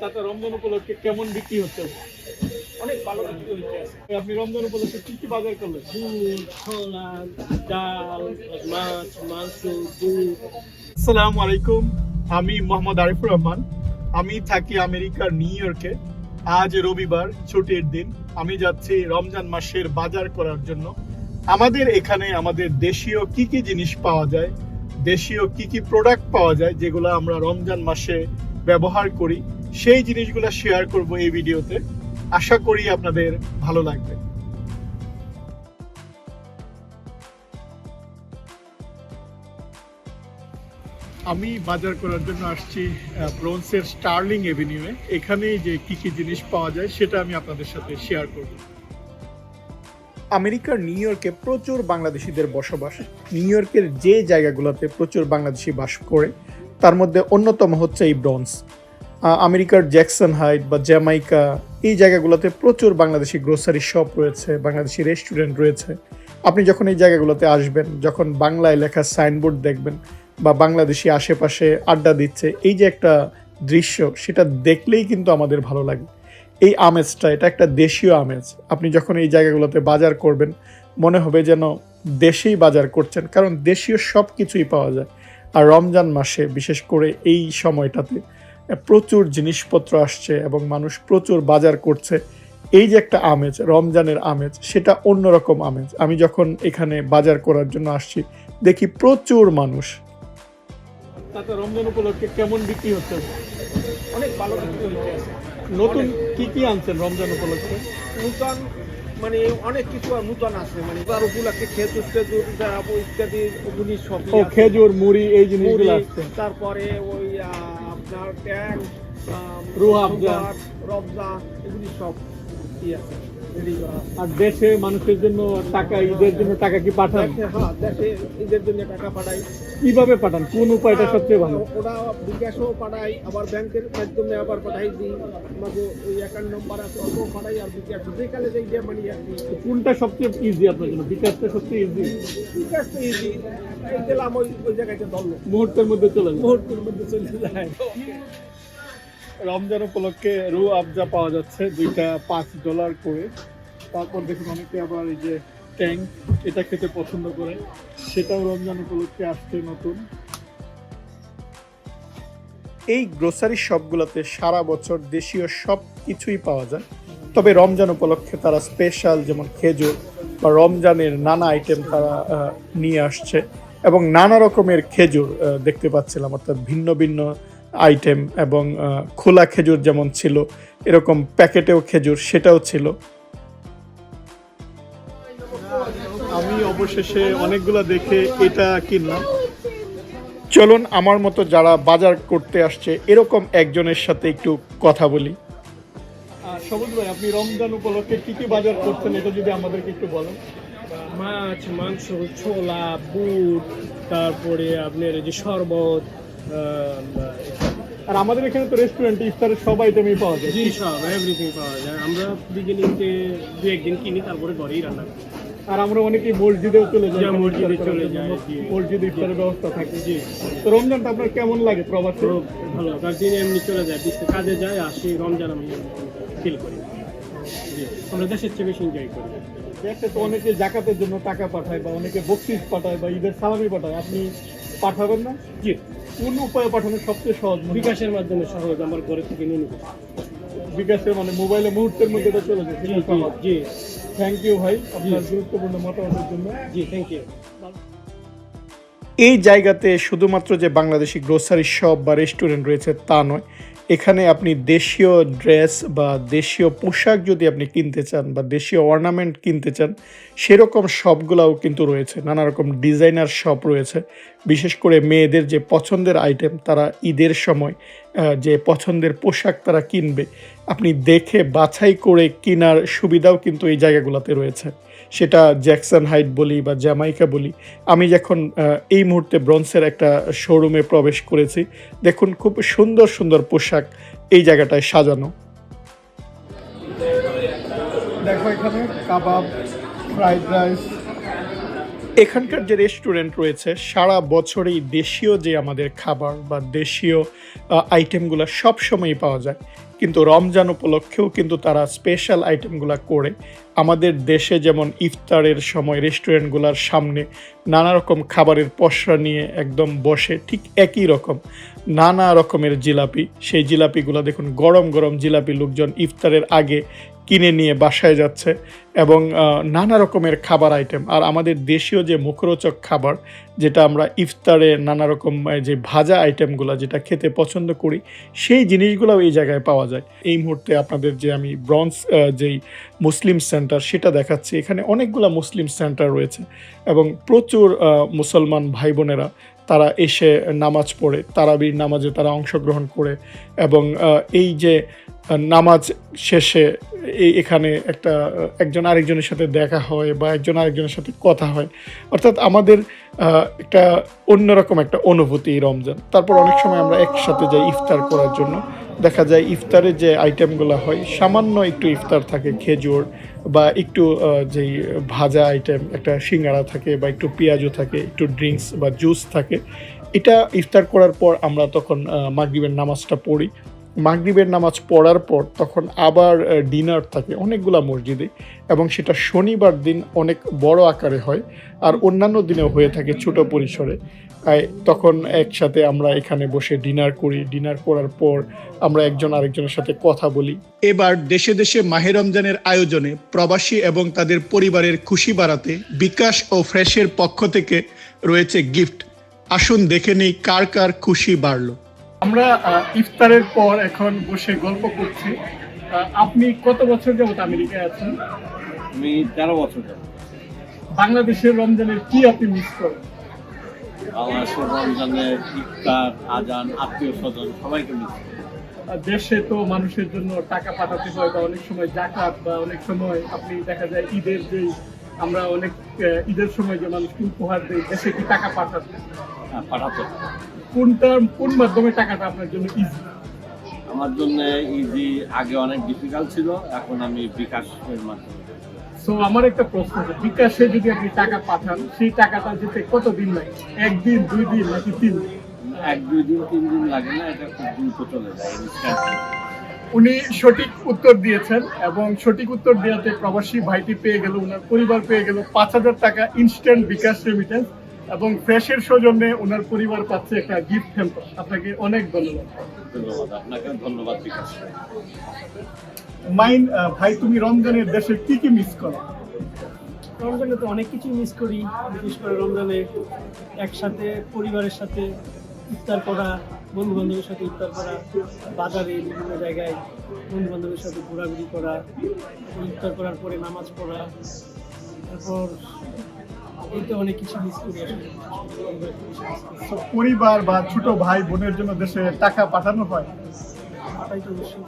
তাতে রমজান উপলক্ষে কেমন বিক্রি হচ্ছে? অনেক ভালো বিক্রি হচ্ছে। আপনি রমজান উপলক্ষে কি কি বাজার করলেন? দুধ ছোলা ডাল মাছ মাংস দুধ। আসসালামু আলাইকুম আমি মোহাম্মদ আরিফুর রহমান। আমি থাকি আমেরিকার নিউ ইয়র্কে। আজ রবিবার ছুটির দিন। আমি যাচ্ছি রমজান মাসের বাজার করার জন্য। আমাদের এখানে আমাদের দেশীয় কি কি জিনিস পাওয়া যায় দেশীয় কি কি প্রোডাক্ট পাওয়া যায় যেগুলো আমরা রমজান মাসে ব্যবহার করি। সেই জিনিসগুলো শেয়ার করব এই ভিডিওতে। আশা করি আপনাদের ভালো লাগবে। আমি বাজার করার জন্য আসছি ব্রোন্সের স্টার্লিং এভিনিউয়ে। এখানে যে কি কি জিনিস পাওয়া যায়, সেটা আমি আপনাদের সাথে শেয়ার করব। আমেরিকার নিউ ইয়র্কে প্রচুর বাংলাদেশিদের বসবাস। নিউ ইয়র্কের যে জায়গাগুলোতে প্রচুর বাংলাদেশি বাস করে, তার মধ্যে অন্যতম হচ্ছে এই ব্রন্স আমেরিকার জ্যাকসন হাইট বা জ্যামাইকা, এই জায়গাগুলোতে প্রচুর বাংলাদেশি গ্রোসারি শপ রয়েছে, বাংলাদেশি রেস্টুরেন্ট রয়েছে। আপনি যখন এই জায়গাগুলোতে আসবেন, যখন বাংলায় লেখা সাইনবোর্ড দেখবেন বা বাংলাদেশি আশেপাশে আড্ডা দিচ্ছে, এই যে একটা দৃশ্য, সেটা দেখলেই কিন্তু আমাদের ভালো লাগে। এই আমেজটা, এটা একটা দেশীয় আমেজ। আপনি যখন এই জায়গাগুলোতে বাজার করবেন, মনে হবে যেন দেশেই বাজার করছেন, কারণ দেশীয় সব কিছুই পাওয়া যায়। আর রমজান মাসে, বিশেষ করে এই সময়টাতে প্রচুর জিনিসপত্র আসছে এবং মানুষ প্রচুর বাজার করছে। এই যে একটা আমেজ রমজানের আমেজ সেটা অন্যরকম আমেজ। আমি যখন এখানে বাজার করার জন্য আসছি দেখি প্রচুর মানুষ। তাতে রমজান উপলক্ষে কেমন বিক্রি হচ্ছে? অনেক ভালো বিক্রি হচ্ছে। নতুন কি কি আনছেন রমজান উপলক্ষে? নূতন মানে অনেক কিছু আর নূতন আছে। মানে তার উপলক্ষে খেজুর টেজুর ইত্যাদি ওগুলি সব খেজুর মুড়ি এই জিনিসগুলো আসছে। তারপরে ওই আহ, আপনার ট্যাং রুহ আফজা। রবজা এগুলি সব করা আছে। আর দেশে মানুষের জন্য টাকা ঈদের জন্য টাকা কি পাঠান? দেখে, হ্যাঁ ঈদের জন্য টাকা পাঠাই। কীভাবে পাঠান? কোন উপায়টা সবচেয়ে ভালো? ওরা বিকাশও পাঠাই আবার ব্যাংকের মাধ্যমে আবার পাঠাই দিই। আমাকে ওই অ্যাকাউন্ট নম্বর আছে ওটাও পাঠাই আর বিকাশ। যেখানে যেই দিয়ে মানি আর কোনটা সবচেয়ে ইজি আপনার জন্য? বিকাশটা সবচেয়ে ইজি বিকাশটা ইজি এই দিলাম ওই ওই জায়গাতে ধরলো। মুহূর্তের মধ্যে চলে যায়। মুহূর্তের মধ্যে চলে যায়। রমজান উপলক্ষে রু আফজা পাওয়া যাচ্ছে, দুইটা পাঁচ ডলার করে। তারপর দেখুন অনেকে আবার এই যে ট্যাং, এটা খেতে পছন্দ করে। সেটাও রমজান উপলক্ষে আসছে নতুন। এই গ্রোসারি শপগুলোতে সারা বছর দেশীয় সব কিছুই পাওয়া যায়। তবে রমজান উপলক্ষে তারা স্পেশাল যেমন খেজুর বা রমজানের নানা আইটেম তারা নিয়ে আসছে। এবং নানা রকমের খেজুর দেখতে পাচ্ছিলাম, অর্থাৎ ভিন্ন ভিন্ন আইটেম এবং খোলা খেজুর যেমন ছিল এরকম প্যাকেটেও খেজুর সেটাও ছিল। আমি অবশেষে অনেকগুলো দেখে এটা কিনলাম। চলুন আমার মতো যারা বাজার করতে আসছে এরকম একজনের সাথে একটু কথা বলি। সবুজ ভাই আপনি রমজান উপলক্ষে কি কি বাজার করছেন এটা যদি আমাদেরকে একটু বলেন। মাছ মাংস ছোলা বুট তারপরে আপনার এই যে শরবত আর আমাদের এখানে তো রেস্টুরেন্টে ইফতারের সব আইটেমই পাওয়া যায়। জি সব এভরিথিং পাওয়া যায়। আমরা বিগিনিংতে দু একদিন কিনি তারপরে ঘরেই রান্না করি। আর আমরা অনেকেই মসজিদেও চলে যাই যা মসজিদে চলে জি। মসজিদে ইফতারের ব্যবস্থা থাকে। জি। তো রমজানটা আপনার কেমন লাগে প্রবাসে? ভালো। তার দিন এমনি চলে যায় বিশেষ কাজে যায় আসি রমজান আমি ফিল করি। জি আমরা দেশের চেয়ে বেশি এনজয় করি। একটা তো অনেকে জাকাতের জন্য টাকা পাঠায় বা অনেকে বকশিস পাঠায় বা ঈদের সালামি পাঠায়। আপনি পাঠাবেন না? জি। কোন উপায়ে পাঠানো সবচেয়ে সহজ বিকাশের মাধ্যমে সহজ আমার ঘরে থেকে নিয়ে নিতে। বিকাশে মানে মোবাইলে মুহূর্তের মধ্যে এটা চলে জি জি থ্যাংক ইউ ভাই আপনার গুরুত্বপূর্ণ মতামতের জন্য। জি থ্যাংক ইউ এই জায়গাতে শুধুমাত্র যে বাংলাদেশি গ্রোসারি শপ বা রেস্টুরেন্ট রয়েছে তা নয় এখানে আপনি দেশীয় ড্রেস বা দেশীয় পোশাক যদি আপনি কিনতে চান বা দেশীয় অর্নামেন্ট কিনতে চান, সেরকম শপগুলোও কিন্তু রয়েছে। নানা রকম ডিজাইনার শপ রয়েছে। বিশেষ করে মেয়েদের যে পছন্দের আইটেম তারা ঈদের সময় যে পছন্দের পোশাক তারা কিনবে। আপনি দেখে বাছাই করে কেনার সুবিধাও কিন্তু এই জায়গাগুলোতে রয়েছে। সেটা জ্যাকসন হাইট বলি বা জ্যামাইকা বলি। আমি যখন এই মুহূর্তে ব্রন্সের একটা শোরুমে প্রবেশ করেছি দেখুন খুব সুন্দর সুন্দর পোশাক এই জায়গাটায় সাজানো। দেখো এখানে কাবাব ফ্রাইড রাইস। এখানকার যে রেস্টুরেন্ট রয়েছে সারা বছরেই দেশীয় যে আমাদের খাবার বা দেশীয় আইটেমগুলো সব সময়ই পাওয়া যায়। কিন্তু রমজান উপলক্ষেও কিন্তু তারা স্পেশাল আইটেমগুলো করে। আমাদের দেশে যেমন ইফতারের সময় রেস্টুরেন্টগুলোর সামনে নানা রকম খাবারের পসরা নিয়ে একদম বসে, ঠিক একই রকম। নানা রকমের জিলাপি, সেই জিলাপিগুলো দেখুন, গরম গরম জিলাপি লোকজন ইফতারের আগে কিনে নিয়ে বাসায় যাচ্ছে এবং নানা রকমের খাবার আইটেম আর আমাদের দেশীয় যে মুখরোচক খাবার, যেটা আমরা ইফতারে নানা রকম যে ভাজা আইটেমগুলো যেটা খেতে পছন্দ করি, সেই জিনিসগুলোও এই জায়গায় পাওয়া যায়। এই মুহূর্তে আপনাদের যে আমি ব্রঞ্জ যেই মুসলিম সেন্টার, সেটা দেখাচ্ছি। এখানে অনেকগুলো মুসলিম সেন্টার রয়েছে এবং প্রচুর মুসলমান ভাই বোনেরা তারা এসে নামাজ পড়ে, তারাবির নামাজে তারা অংশগ্রহণ করে এবং এই যে নামাজ শেষে এই এখানে একটা একজন আরেকজনের সাথে দেখা হয় বা একজন আরেকজনের সাথে কথা হয়। অর্থাৎ আমাদের একটা অন্যরকম একটা অনুভূতি এই রমজান। তারপর অনেক সময় আমরা একসাথে যাই ইফতার করার জন্য। দেখা যায় ইফতারে যে আইটেমগুলো হয়, সামান্য একটু ইফতার থাকে, খেজুর বা একটু যেই ভাজা আইটেম, একটা সিঙ্গারা থাকে বা একটু পেঁয়াজও থাকে, একটু ড্রিঙ্কস বা জুস থাকে। এটা ইফতার করার পর আমরা তখন মাগরিবের নামাজটা পড়ি। মাগরিবের নামাজ পড়ার পর তখন আবার ডিনার থাকে অনেকগুলা মসজিদে এবং সেটা শনিবার দিন অনেক বড় আকারে হয় আর অন্যান্য দিনেও হয়ে থাকে ছোট পরিসরে। তখন একসাথে আমরা এখানে বসে ডিনার করি। ডিনার করার পর আমরা একজন আরেকজনের সাথে কথা বলি। এবার দেশে দেশে মাহে রমজানের আয়োজনে প্রবাসী এবং তাদের পরিবারের খুশি বাড়াতে বিকাশ ও ফ্রেশের পক্ষ থেকে রয়েছে গিফট। আসুন দেখে নেই কার কার খুশি বাড়লো। আমরা ইফতারের পর এখন বসে গল্প করছি। আপনি কত বছর যাবত আমেরিকায় আছেন? আমি তেরো বছর যাব বাংলাদেশের রমজানের কি আপনি মিস করেন? বাংলাদেশের রমজানের ইফতার আজান আত্মীয় স্বজন সবাইকে মিস দেশে তো মানুষের জন্য টাকা পাঠাতে হয় বা অনেক সময় জাকাত বা অনেক সময় আপনি দেখা যায় ঈদের যেই আমরা অনেক ঈদের সময় যে মানুষকে উপহার দেই দেশে কি টাকা পাঠাতে? হ্যাঁ, পাঠাতে। কোনটা কোন মাধ্যমে টাকাটা আপনার জন্য ইজি আমার জন্য ইজি আগে অনেক ডিফিকাল্ট ছিল এখন আমি বিকাশের মাধ্যমে। সো আমার একটা প্রশ্ন আছে বিকাশে যদি আপনি টাকা পাঠান সেই টাকাটা যেতে কত দিন লাগে? একদিন দুই দিন নাকি তিন দিন? এক দুই দিন তিন দিন লাগে না এটা খুব দ্রুত চলে যায় উনি সঠিক উত্তর দিয়েছেন এবং সঠিক উত্তর দেওয়াতে প্রবাসী ভাইটি পেয়ে গেল ওনার পরিবার পেয়ে গেল পাঁচ হাজার টাকা ইনস্ট্যান্ট বিকাশ রেমিটেন্স এবং ফ্রেশের সৌজন্যে ওনার পরিবার পাচ্ছে একটা গিফট হ্যাম্পার আপনাকে অনেক ধন্যবাদ। ধন্যবাদ আপনাকে ধন্যবাদ বিকাশ। মাইন ভাই তুমি রমজানের দেশে কি কি মিস করো? রমজানে তো অনেক কিছু মিস করি বিশেষ করে রমজানে একসাথে পরিবারের সাথে ইফতার করা বন্ধু বান্ধবের সাথে ইফতার করা বাজারে বিভিন্ন জায়গায় বন্ধু বান্ধবের সাথে ঘোরাঘুরি করা ইফতার করার পরে নামাজ পড়া তারপর এই তো অনেক কিছু মিস করি আসলে। পরিবার বা ছোট ভাই বোনের জন্য দেশে টাকা পাঠানো হয়? পাঠাই তো অবশ্যই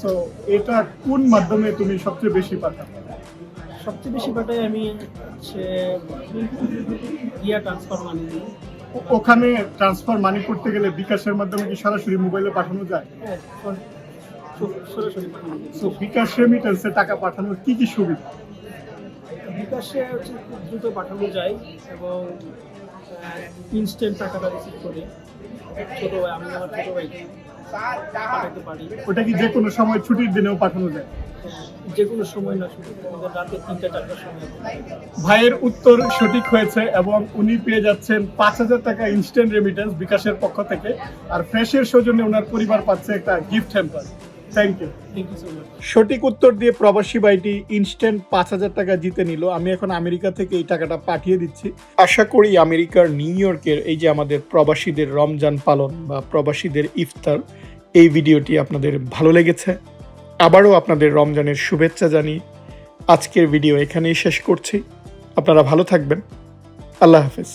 সো এটা কোন মাধ্যমে তুমি সবচেয়ে বেশি পাঠাও? সবচেয়ে বেশি পাঠাই আমি হচ্ছে ইয়া ট্রান্সফার মানি ওখানে ট্রান্সফার মানি করতে গেলে বিকাশের মাধ্যমে কি সরাসরি মোবাইলে পাঠানো যায়? বিকাশ রেমিটেন্সে টাকা পাঠানোর কি কি সুবিধা? বিকাশে দ্রুত পাঠানো যায় এবং ইনস্ট্যান্ট টাকাটা রিসিভ করে। ছোট ভাই আমি আমার ছোট ভাইকে পাঠাতে পারি। ওটা কি যে কোনো সময় ছুটির দিনেও পাঠানো যায়? যে কোনো সময় না শুধু রাতে তিনটা চারটার সময়। ভাইয়ের উত্তর সঠিক হয়েছে এবং উনি পেয়ে যাচ্ছেন পাঁচ হাজার টাকা ইনস্ট্যান্ট রেমিটেন্স বিকাশের পক্ষ থেকে। আর ফ্রেশের সৌজন্যে ওনার পরিবার পাচ্ছে একটা gift hamper thank you thank you so much সঠিক উত্তর দিয়ে প্রবাসী ভাইটি ইনস্ট্যান্ট পাঁচ হাজার টাকা জিতে নিল। আমি এখন আমেরিকা থেকে এই টাকাটা পাঠিয়ে দিচ্ছি। আশা করি আমেরিকার নিউ ইয়র্কের এই যে আমাদের প্রবাসীদের রমজান পালন বা প্রবাসীদের ইফতার এই ভিডিওটি আপনাদের ভালো লেগেছে। আবারও আপনাদের রমজানের শুভেচ্ছা জানিয়ে আজকের ভিডিও এখানেই শেষ করছি। আপনারা ভালো থাকবেন। আল্লাহ হাফেজ।